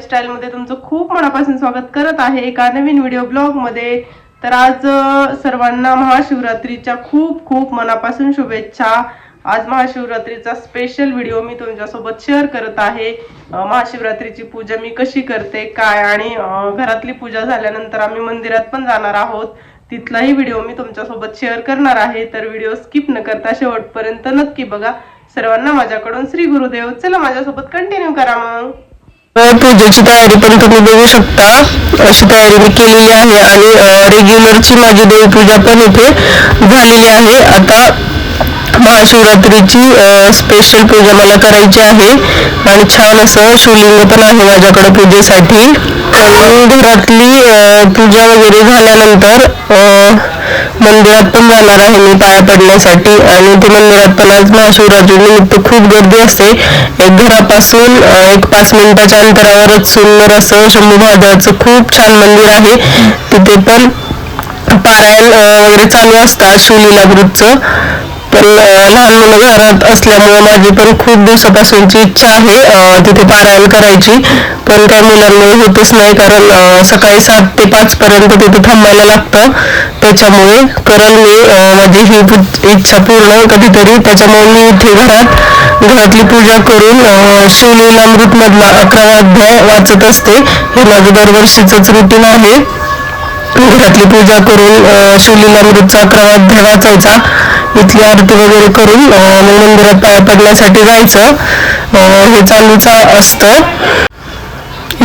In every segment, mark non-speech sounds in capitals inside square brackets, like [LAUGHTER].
लाईफस्टाईलमध्ये तुमचं खूप मनापासून स्वागत करत आहे एका नवीन व्हिडिओ ब्लॉगमध्ये तर आज सर्वांना महाशिवरात्रीच्या खूप खूप मनापासून शुभेच्छा. आज महाशिवरात्रीचा स्पेशल व्हिडिओ मी तुमच्यासोबत शेअर करत आहे. महाशिवरात्रीची पूजा मी कशी करते काय आणि घरातली पूजा झाल्यानंतर आम्ही मंदिरात पण जाणार आहोत. तिथलाही व्हिडिओ मी तुमच्यासोबत शेअर करणार आहे. तर व्हिडिओ स्किप न करता शेवटपर्यंत नक्की बघा. सर्वांना माझ्याकडून श्री गुरुदेव. चला माझ्यासोबत कंटिन्यू करा मग. पूजेची तयारी पण तुम्ही बघू शकता. अशी तयारी मी केलेली आहे आणि रेग्युलरची माझी देवपूजा पण इथे झालेली आहे. आता महाशिवरात्रीची स्पेशल पूजा मला करायची आहे आणि छान असं शिवलिंग पण आहे माझ्याकडे पूजेसाठी. आणि घरातली पूजा वगैरे झाल्यानंतर मंदिरात पण जाणार आहे. मी पाया पडण्यासाठी आणि ते मंदिरात पण आज महाशिवरात्री निमित्त खूप गर्दी असते. एक घरापासून एक पाच मिनिटाच्या अंतरावरच सुंदर असं शंभू महादेवाचं खूप छान मंदिर आहे. तिथे पण पारायण वगैरे चालू असतात शिवलीलामृतचं पण लहान मुलं घरात असल्यामुळे माझी पण खूप दिवसापासूनची इच्छा आहे तिथे पारायण करायची. पण काही मुलांमुळे होतच नाही कारण सकाळी सात ते पाच पर्यंत तिथे थांबायला लागतं. त्याच्यामुळे करेल मी माझी ही इच्छा पूर्ण कधीतरी. त्याच्यामुळे मी इथे घरात घरातली पूजा करून अ, शिवलीलामृत मधला अकरावा अध्याय वाचत असते. हे माझं दरवर्षीच रुटीन आहे. घरातली पूजा करून अ, शिवलीलामृतचा अकरावा अध्याय वाचायचा. इथली आरती वगैरे करून मग मंदिरात पाया पडण्यासाठी जायचं. हे चालूच असतं.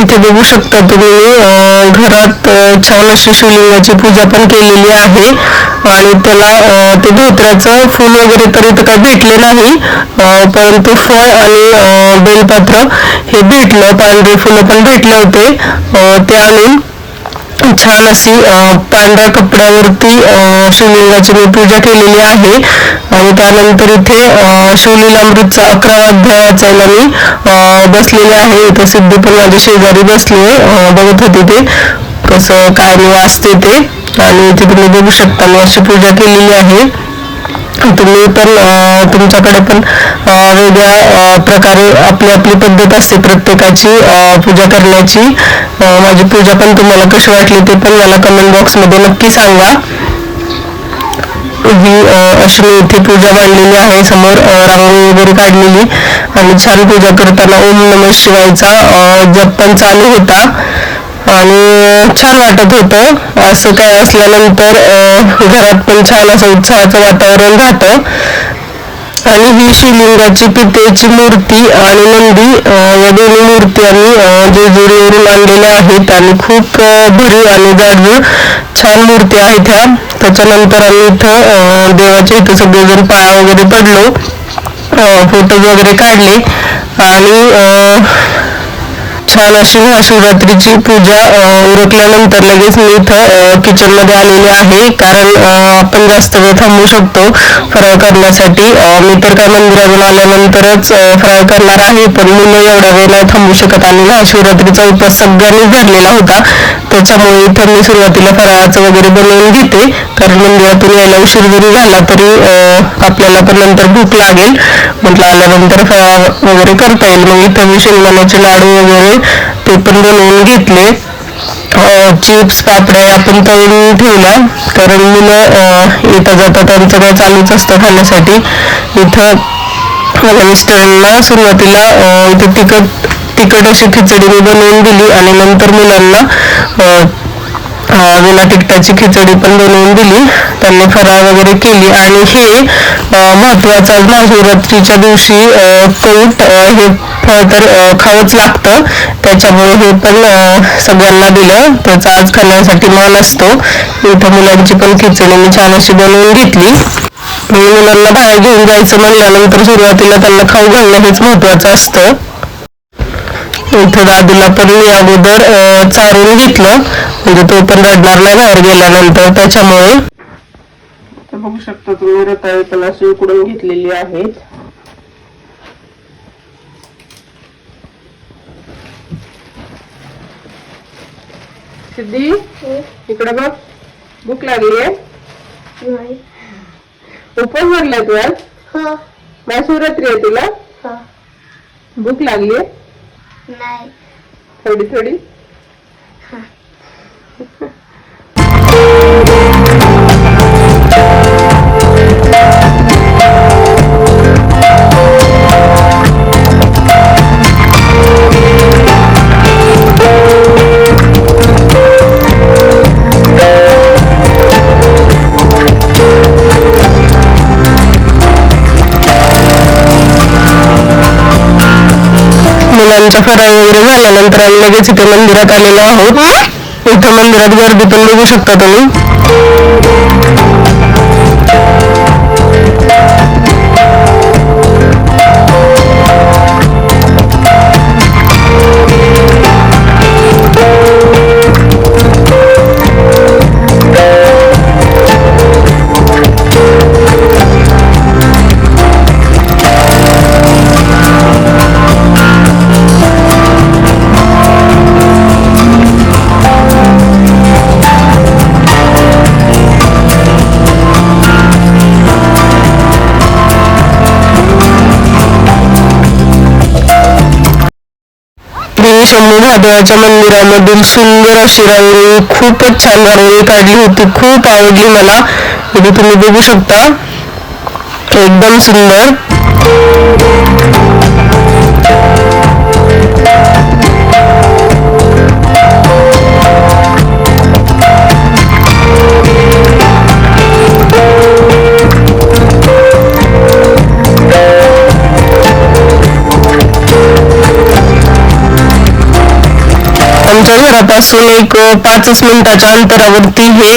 इथे बघू शकता तुम्ही घरात छान अशी शिवलिंगाची पूजा पण केलेली आहे. आणि त्याला ते धोत्र्याचं फूल वगैरे तर इथं काही भेटले नाही. परंतु फळ आणि बेलपात्र बेलपत्र हे भेटलं पांढरे फुलं पण भेटले होते. ते आणून छान अशी पांढऱ्या कपड्यावरती शिवलिंगाची मी पूजा केलेली आहे. आणि त्यानंतर इथे अ, शिवलीलामृतचा अकरावा अध्याय वाचायला मी बसलेले आहे. इथे सिद्धी पण माझ्या शेजारी बसली बघत होती ते कसं काय मी वाचते ते. आणि इथे तुम्ही बघू शकता मी अशी पूजा केलेली आहे. तुम्ही पण तुमच्याकडे पण वेगळ्या प्रकारे आपली आपली पद्धत असते प्रत्येकाची पूजा करण्याची. माझी पूजा पण तुम्हाला कशी वाटली ते पण मला कमेंट बॉक्समध्ये नक्की सांगा. ही अशी मी इथे पूजा मांडलेली आहे समोर रांगोळी वगैरे काढलेली. आणि छान पूजा करताना ओम नम शिवायचा जप पण चालू होता. आणि छान वाटत होतं. असं काय असल्यानंतर घरात पण छान असं उत्साहाचं वातावरण राहतं. आणि ही शिवलिंगाची पितेची मूर्ती आणि नंदी या दोन्ही मूर्ती आम्ही जेजुरीवरून आणलेल्या आहेत आणि खूप भरीव आणि जाडजूड छान मूर्ती आहेत ह्या. त्याच्यानंतर आम्ही इथं देवाच्या इथं सगळेजण पाया वगैरे पडलो फोटोज वगैरे काढले. आणि छान अशी महाशिवरात्रीची पूजा उरकल्यानंतर लगेच मी इथं किचनमध्ये आहे. कारण आपण जास्त वेळ थांबू शकतो फराळ करण्यासाठी. मी तर काय मंदिरातून आल्यानंतरच फराळ करणार आहे पण मुलं एवढा वेळ नाही थांबू शकत आणि महाशिवरात्रीचा उपवास सगळ्यांनीच धरलेला होता. त्याच्यामुळे इथं मी सुरुवातीला फराळाचं वगैरे बनवून घेते. कारण मंदिरातून यायला उशीर जरी झाला तरी आपल्याला पण नंतर भूक लागेल. म्हटलं आल्यानंतर फराळ वगैरे करता येईल. मग इथं मी शेंगदाण्याचे लाडू वगैरे ते पण बनवून घेतले. चिप्स पापड्या आपण तळून ठेवल्या. कारण मुलं येता जाता त्यांचं काय चालूच असतं खाण्यासाठी. इथं माझ्या मिस्टरांना म्हणजे सुरुवातीला इथे तिखट तिखट अशी खिचडी मी बनवून दिली आणि नंतर मुलांना विना तिखटाची खिचडी पण बनवून दिली. त्यांनी फराळ वगैरे केली आणि हे महत्वाचं नाही रात्रीच्या दिवशी अ, कौट हे फळ तर खावंच लागतं. त्याच्यामुळे हे पण सगळ्यांना दिलं. त्याचा आज खाण्यासाठी मान असतो. इथं मुलांची पण खिचडी मी छान अशी बनवून घेतली. मुलांना बाहेर घेऊन जायचं म्हणल्यानंतर सुरुवातीला त्यांना खाऊ घालणं हेच महत्वाचं असतं. इथं दादूला पण मी अगोदर चारून घेतलं. म्हणजे तो पण रडणार नाही बाहेर गेल्यानंतर त्याच्यामुळे. तर बघू शकता तुम्ही रताळी पण अशी उकडून घेतलेली आहेत. सिद्धी इकडे बघ. भूक लागली आहे उपवास भरलाय तू आज? महाशिवरात्री आहे तुला? हो. भूक लागली आहे नाही. थोडी थोडी. [LAUGHS] फराळ वगैरे झाल्यानंतर आम्ही लगेच इथे मंदिरात आलेलो आहोत. इथं मंदिरात गर्दी पण बघू शकता तुम्ही. श्री शंभू महादेवाच्या मंदिरामधील सुंदर अशी रांगोळी खूपच छान रांगोळी काढली होती. खूप आवडली मला. इथे तुम्ही बघू शकता. एकदम सुंदर. आमच्या एक पाचच मिनिटाच्या अंतरावरती हे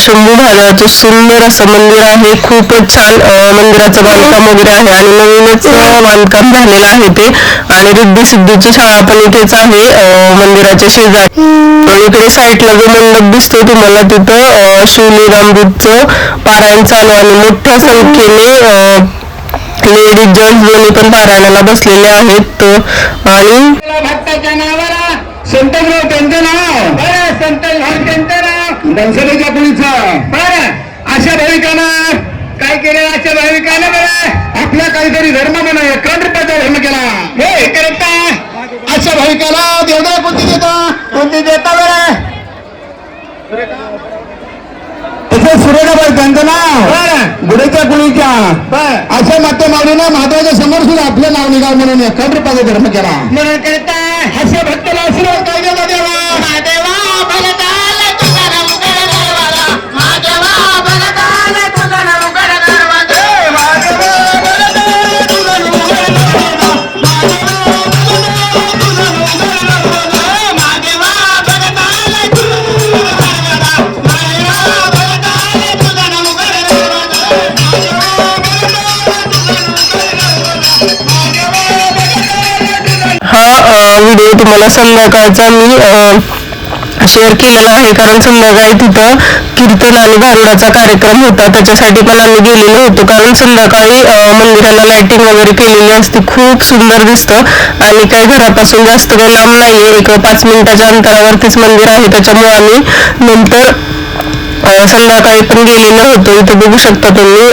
शंभू महादेवाचं सुंदर असं मंदिर आहे. खूपच छान मंदिराचं बांधकाम वगैरे आहे आणि नवीनच बांधकाम झालेलं आहे ते. आणि रिद्धी सिद्धीची शाळा पण इथेच आहे मंदिराच्या शेजारी. इकडे साईडला जो मंडप दिसतोय तुम्हाला तिथं अ, पारायण चालू आणि मोठ्या संख्येने लेडीज जेंट्स दोन्ही पण पारायणाला बसलेले आहेत. आणि संतराव त्यांचं नाव. बरं संतराव त्यांचं नाव. धनसरेच्या पुढचं. बरं अशा भाविकांना काय केलं अशा भाविकांना बरं? आपला काहीतरी धर्म म्हणा कडपाचा धर्म केला. हे करता. अशा भाविकाला देवदाय कोणती देता? कोणती देता बरं? सुरेखाबाई त्यांचं नाव. कुळीच्या. बर. अशा माते माऊलीनं महादेवाच्या समोर सुद्धा आपलं नाव निघाव म्हणून खंडपाचा धर्म केला. म्हणून करता. حسب عندنا الاسرى तुम्हाला संध्याकाळचा मी शेअर केलेला आहे. कारण संध्याकाळी तिथं कीर्तन आणि भांडाचा कार्यक्रम होता. त्याच्यासाठी पण आम्ही गेलेलो होतो. कारण संध्याकाळी मंदिराला लाइटिंग वगैरे केलेली असते. खूप सुंदर दिसतं. आणि काही घरापासून जास्त काही लांब नाहीये. एक पाच मिनिटाच्या अंतरावरतीच मंदिर आहे. त्याच्यामुळे आम्ही नंतर संध्याकाळी पण गेलेलो होतो. इथे बघू शकता तुम्ही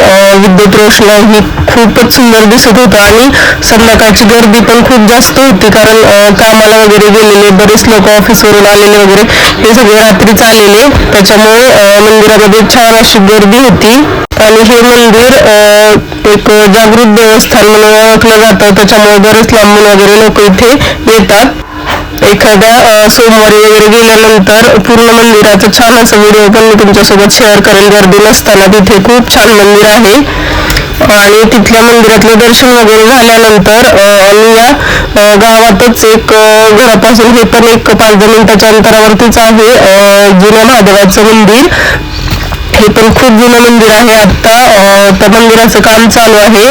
विद्युत रोषणाई ही खूपच सुंदर दिसत होतं आणि संध्याकाळची गर्दी पण खूप जास्त होती कारण कामाला वगैरे गेलेले बरेच लोक ऑफिसवरून आलेले वगैरे हे सगळे रात्रीच आलेले. त्याच्यामुळे मंदिरामध्ये छान अशी गर्दी होती. आणि हे मंदिर एक जागृत देवस्थान म्हणून ओळखलं जातं. त्याच्यामुळे बरेच लांबून वगैरे लोक इथे येतात. एखाद्या सोमवारी वगैरे गेल्यानंतर पूर्ण मंदिराचं छान असं व्हिडिओ पण मी तुमच्यासोबत शेअर करेल गर्दी नसताना तिथे खूप छान मंदिर आहे. आणि तिथल्या मंदिरातले दर्शन वगैरे झाल्यानंतर आम्ही या गावातच एक घरापासून हे पण एक पाच दहा मिनिटाच्या अंतरावरतीच आहे जुन्या महादेवाचं मंदिर. हे पण खूप जुनं मंदिर आहे आता त्या मंदिराचं काम चालू आहे.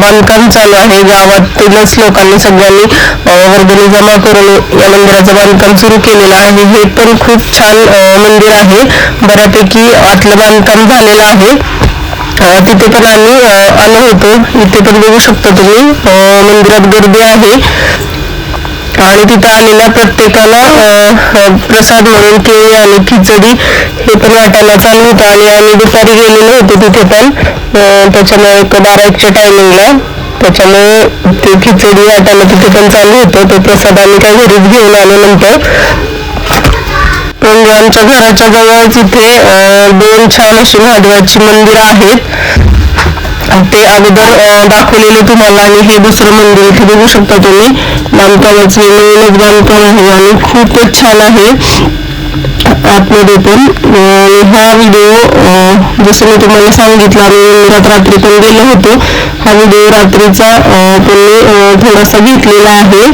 बांधकाम चालू आहे गावातीलच लोकांनी सगळ्यांनी वर्गणी जमा करून या मंदिराचं बांधकाम सुरू केलेलं आहे. हे पण खूप छान मंदिर आहे. बऱ्यापैकी आतलं बांधकाम झालेलं आहे. तिथे पण आम्ही आलो होतो. इथे पण बघू शकता तुम्ही. मंदिरात गर्दी आहे. आणि तिथं आलेल्या प्रत्येकाला प्रसाद म्हणून केळी आणि खिचडी हे पण वाटायला चालू होतं. आणि आम्ही दुपारी गेलेलो होतो तिथे पण. त्याच्यामुळे एक बारा एकच्या टायमिंगला त्याच्यामुळे ते खिचडी वाटायला तिथे पण चालू होतं. तो प्रसाद आम्ही काही घरीच घेऊन आलो नंतर. म्हणजे आमच्या घराच्या जवळच इथे दोन छान अशी महादेवाची मंदिरं आहेत. ते अगोदर दाखवलेलं दाखवलेले तुम्हाला आणि हे दुसरं मंदिर इथे बघू शकता तुम्ही. बांधकामाचे नवीनच बांधकाम आहे आणि खूपच छान आहे. आतमध्ये पण हा व्हिडिओ जसं मी तुम्हाला सांगितलं आम्ही रात्री पण गेलो होतो. हा व्हिडिओ रात्रीचा त्यांनी थोडासा घेतलेला आहे.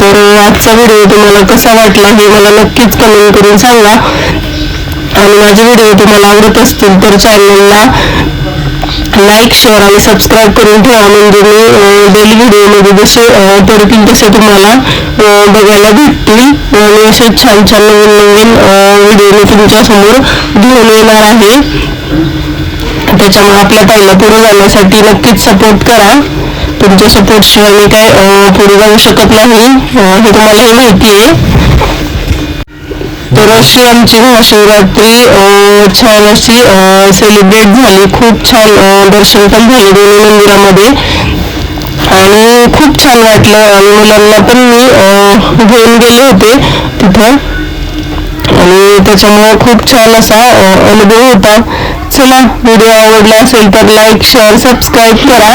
तर आजचा व्हिडिओ तुम्हाला कसा वाटला हे मला नक्कीच कमेंट करून सांगा. आणि माझे व्हिडिओ तुम्हाला आवडत असतील तर चॅनलला लाईक शेअर आणि सबस्क्राईब करून ठेवा. म्हणजे मी डेली व्हिडिओमध्ये जसे अं, पडतील तसे तुम्हाला बघायला भेटतील. आणि असे छान छान नवीन नवीन व्हिडिओ मी तुमच्यासमोर घेऊन येणार आहे. त्याच्यामुळे आपल्या ताईला पुढे जाण्यासाठी नक्कीच सपोर्ट करा. तुमच्या सपोर्टशिवाय मी काय पुढे जाऊ शकत नाही. हे तुम्हालाही माहिती आहे. तर अशी आमची महाशिवरात्री छान अशी सेलिब्रेट झाली. खूप छान दर्शन पण झाले दोन्ही मंदिरामध्ये. आणि खूप छान वाटलं. आणि मुलांना पण मी घेऊन गेले होते तिथं. आणि त्याच्यामुळे खूप छान असा अनुभव होता. चला व्हिडिओ आवडला असेल तर लाईक शेअर सबस्क्राईब करा.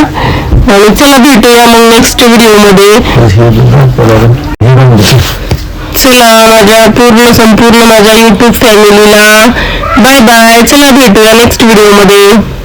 आणि चला भेटूया मग नेक्स्ट व्हिडिओमध्ये चला माझ्या पूर्ण संपूर्ण माझ्या युट्यूब फॅमिलीला बाय बाय चला भेटूया नेक्स्ट व्हिडिओमध्ये